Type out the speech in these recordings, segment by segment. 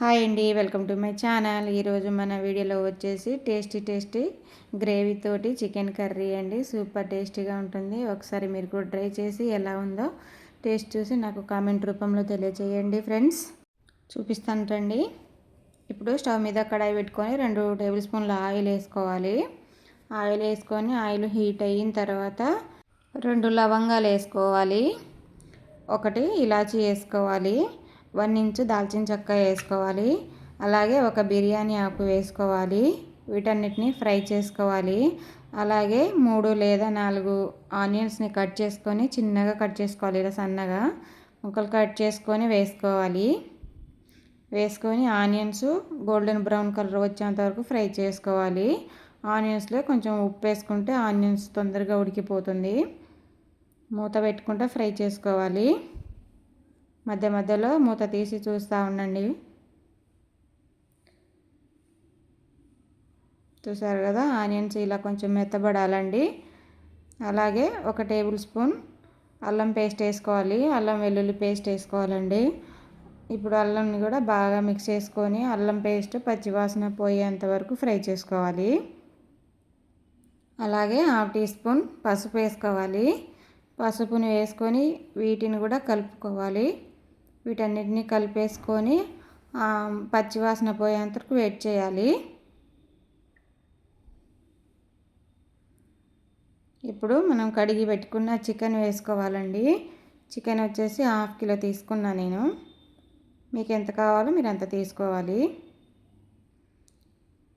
Hi అండి welcome to my channel. ఈరోజు మన వీడియోలో వచ్చేసి టేస్టీ టేస్టీ గ్రేవీ తోటి చికెన్ కర్రీ అండి. సూపర్ టేస్టీగా ఉంటుంది. ఒకసారి మీరు కూడా ట్రై చేసి ఎలా ఉందో టేస్ట్ చూసి నాకు కామెంట్ రూపంలో తెలియజేయండి ఫ్రెండ్స్. చూపిస్తాను రండి. ఇప్పుడు స్టవ్ మీద కడాయి పెట్టుకొని రెండు టేబుల్ స్పూన్ల ఆయిల్ వేసుకోవాలి. ఆయిల్ వేసుకొని ఆయిల్ హీట్ అయిన తర్వాత రెండు లవంగాలు వేసుకోవాలి. ఒకటి ఇలాచీ వేసుకోవాలి. వన్ ఇంచు దాల్చిన చెక్క వేసుకోవాలి. అలాగే ఒక బిర్యానీ ఆకు వేసుకోవాలి. వీటన్నిటిని ఫ్రై చేసుకోవాలి. అలాగే మూడు లేదా నాలుగు ఆనియన్స్ని కట్ చేసుకొని చిన్నగా కట్ చేసుకోవాలి. ఇలా సన్నగా ముక్కలు కట్ చేసుకొని వేసుకోవాలి. వేసుకొని ఆనియన్స్ గోల్డెన్ బ్రౌన్ కలర్ వచ్చేంత వరకు ఫ్రై చేసుకోవాలి. ఆనియన్స్లో కొంచెం ఉప్పు వేసుకుంటే ఆనియన్స్ తొందరగా ఉడికిపోతుంది. మూత పెట్టుకుంటే ఫ్రై చేసుకోవాలి. మధ్య మధ్యలో మూత తీసి చూస్తూ ఉండండి. చూసారు కదా? ఆనియన్స్ ఇలా కొంచెం మెత్తబడాలండి. అలాగే ఒక టేబుల్ స్పూన్ అల్లం పేస్ట్ వేసుకోవాలి. అల్లం వెల్లుల్లి పేస్ట్ వేసుకోవాలండి. ఇప్పుడు అల్లంని కూడా బాగా మిక్స్ చేసుకొని అల్లం పేస్ట్ పచ్చివాసన పోయేంత వరకు ఫ్రై చేసుకోవాలి. అలాగే హాఫ్ టీ స్పూన్ పసుపు వేసుకోవాలి. పసుపుని వేసుకొని వీటిని కూడా కలుపుకోవాలి. వీటన్నిటిని కలిపేసుకొని పచ్చివాసన పోయేంతకు వెయిట్ చేయాలి. ఇప్పుడు మనం కడిగి పెట్టుకున్న చికెన్ వేసుకోవాలండి. చికెన్ వచ్చేసి హాఫ్ కిలో తీసుకున్నా నేను. మీకు ఎంత కావాలో మీరు అంత తీసుకోవాలి.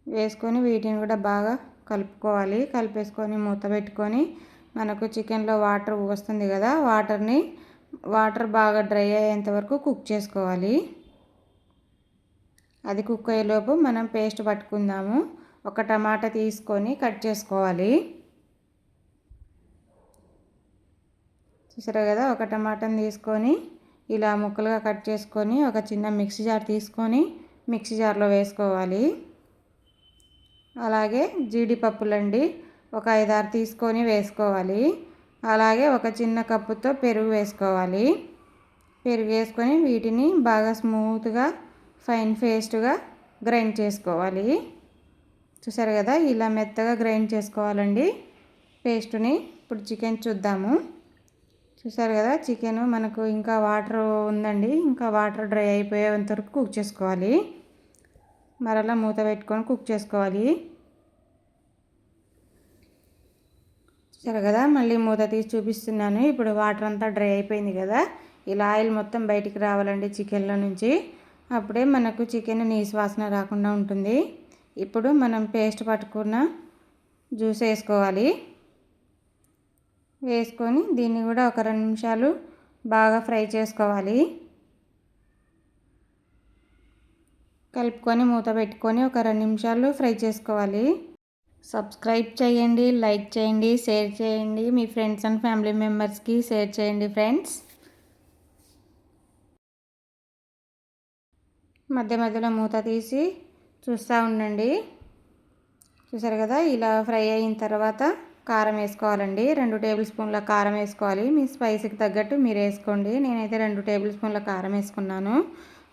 వేసుకొని వీటిని కూడా బాగా కలుపుకోవాలి. కలిపేసుకొని మూత పెట్టుకొని మనకు చికెన్లో వాటర్ వస్తుంది కదా వాటర్ని వాటర్ బాగా డ్రై అయ్యేంత వరకు కుక్ చేసుకోవాలి. అది కుక్ అయ్యేలోపు మనం పేస్ట్ పట్టుకుందాము. ఒక టమాటా తీసుకొని కట్ చేసుకోవాలి. చూసారు కదా? ఒక టమాటాని తీసుకొని ఇలా ముక్కలుగా కట్ చేసుకొని ఒక చిన్న మిక్సీ జార్ తీసుకొని మిక్సీ జార్లో వేసుకోవాలి. అలాగే జీడిపప్పులండి ఒక ఐదారు తీసుకొని వేసుకోవాలి. అలాగే ఒక చిన్న కప్పుతో పెరుగు వేసుకోవాలి. పెరుగు వేసుకొని వీటిని బాగా స్మూత్గా ఫైన్ పేస్ట్గా గ్రైండ్ చేసుకోవాలి. చూసారు కదా ఇలా మెత్తగా గ్రైండ్ చేసుకోవాలండి. పేస్ట్ని ఇప్పుడు చికెన్ చూద్దాము. చూసారు కదా చికెన్ మనకు ఇంకా వాటర్ ఉందండి. ఇంకా వాటర్ డ్రై అయిపోయేంత వరకు కుక్ చేసుకోవాలి. మరలా మూత పెట్టుకొని కుక్ చేసుకోవాలి. సరే కదా మళ్ళీ మూత తీసి చూపిస్తున్నాను. ఇప్పుడు వాటర్ అంతా డ్రై అయిపోయింది కదా ఇలా ఆయిల్ మొత్తం బయటికి రావాలండి చికెన్లో నుంచి. అప్పుడే మనకు చికెన్ నీసు వాసన రాకుండా ఉంటుంది. ఇప్పుడు మనం పేస్ట్ పట్టుకున్న జ్యూస్ వేసుకోవాలి. వేసుకొని దీన్ని కూడా ఒక రెండు నిమిషాలు బాగా ఫ్రై చేసుకోవాలి. కలుపుకొని మూత పెట్టుకొని ఒక రెండు నిమిషాలు ఫ్రై చేసుకోవాలి. సబ్స్క్రైబ్ చేయండి లైక్ చేయండి షేర్ చేయండి. మీ ఫ్రెండ్స్ అండ్ ఫ్యామిలీ మెంబర్స్కి షేర్ చేయండి ఫ్రెండ్స్ మధ్య మధ్యలో మూత తీసి చూస్తూ ఉండండి. చూసారు కదా ఇలా ఫ్రై అయిన తర్వాత కారం వేసుకోవాలండి. రెండు టేబుల్ స్పూన్ల కారం వేసుకోవాలి. మీ స్పైసీకి తగ్గట్టు మీరు వేసుకోండి. నేనైతే రెండు టేబుల్ స్పూన్ల కారం వేసుకున్నాను.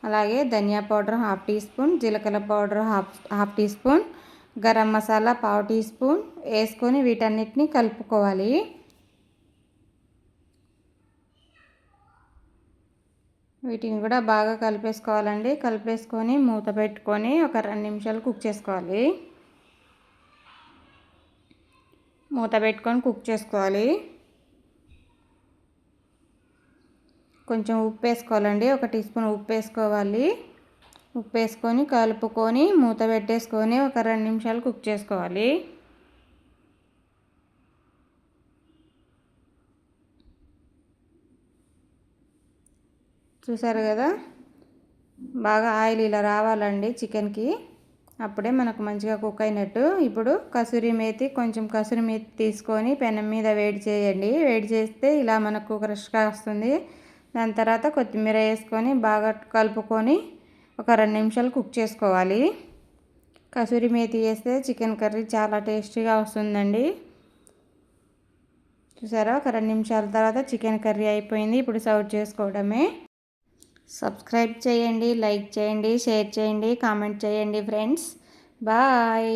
అలాగే ధనియా పౌడర్ హాఫ్ టీ స్పూన్ జీలకర్ర powder half half teaspoon garam masala పావు టీ స్పూన్ వేసుకొని వీటన్నిటిని కలుపుకోవాలి. వీటిని కూడా బాగా కలిపేసుకోవాలండి. కలిపేసుకొని మూత పెట్టుకొని ఒక రెండు నిమిషాలు కుక్ చేసుకోవాలి. మూత పెట్టుకొని కుక్ చేసుకోవాలి. కొంచెం ఉప్పు వేసుకోవాలండి. ఒక టీ స్పూన్ ఉప్పు వేసుకోవాలి. ఉప్పు వేసుకొని కలుపుకొని మూత పెట్టేసుకొని ఒక రెండు నిమిషాలు కుక్ చేసుకోవాలి. చూసారు కదా? బాగా ఆయిల్ ఇలా రావాలండి చికెన్కి. అప్పుడే మనకు మంచిగా కుక్ అయినట్టు. ఇప్పుడు కసూరి మేతి కొంచెం కసూరి మేతి తీసుకొని పెనం మీద వేడి చేయండి. వేడి చేస్తే ఇలా మనకు ఫ్రెష్గా వస్తుంది. దాని తర్వాత కొత్తిమీర వేసుకొని బాగా కలుపుకొని ఒక రెండు నిమిషాలు కుక్ చేసుకోవాలి. కసూరి మేతి వేస్తే చికెన్ కర్రీ చాలా టేస్టీగా వస్తుందండి. చూసారా? ఒక రెండు నిమిషాల తర్వాత చికెన్ కర్రీ అయిపోయింది. ఇప్పుడు సర్వ్ చేసుకోవడమే. సబ్స్క్రైబ్ చేయండి లైక్ చేయండి షేర్ చేయండి కామెంట్ చేయండి ఫ్రెండ్స్. బాయ్.